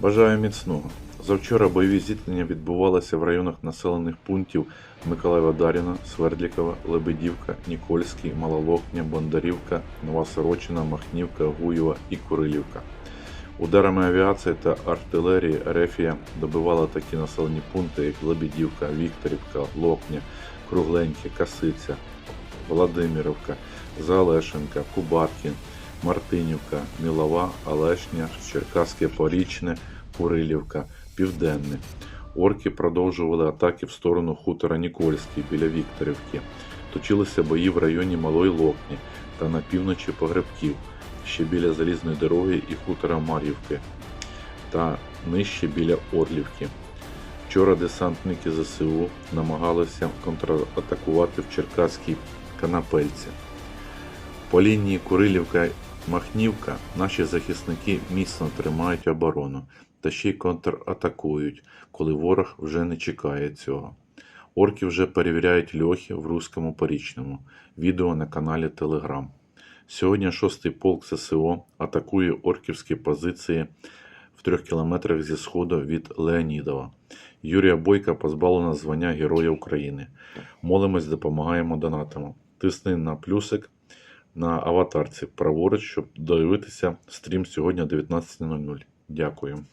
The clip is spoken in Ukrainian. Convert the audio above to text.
Бажаю міцного. Завчора бойові зіткнення відбувалися в районах населених пунктів Миколаєва Даріна, Свердлікова, Лебедівка, Нікольський, Малолокня, Бондарівка, Нова Сорочина, Махнівка, Гуєва і Курилівка. Ударами авіації та артилерії Рефія добивала такі населені пункти, як Лебедівка, Вікторівка, Локня, Кругленьке, Касиця, Владимирівка, Залешенка, Кубаткін, Мартинівка, Мілова, Олешня, Черкаське Порічне, Курилівка, Південне. Орки продовжували атаки в сторону хутора Нікольський біля Вікторівки. Точилися бої в районі Малої Локні та на півночі Погребків, ще біля залізної дороги і хутора Мар'ївки та нижче біля Орлівки. Вчора десантники ЗСУ намагалися контратакувати в Черкаській Канапельці. По лінії Курилівка-Махнівка наші захисники міцно тримають оборону та ще й контратакують, коли ворог вже не чекає цього. Орки вже перевіряють льохи в Руському Порічному. Відео на каналі Телеграм. Сьогодні 6-й полк ССО атакує орківські позиції в трьох кілометрах зі сходу від Леонідова. Юрія Бойка позбавлено звання Героя України. Молимось, допомагаємо донатами. Тисни на плюсик на аватарці праворуч, щоб дивитися стрім сьогодні о 19.00. Дякую.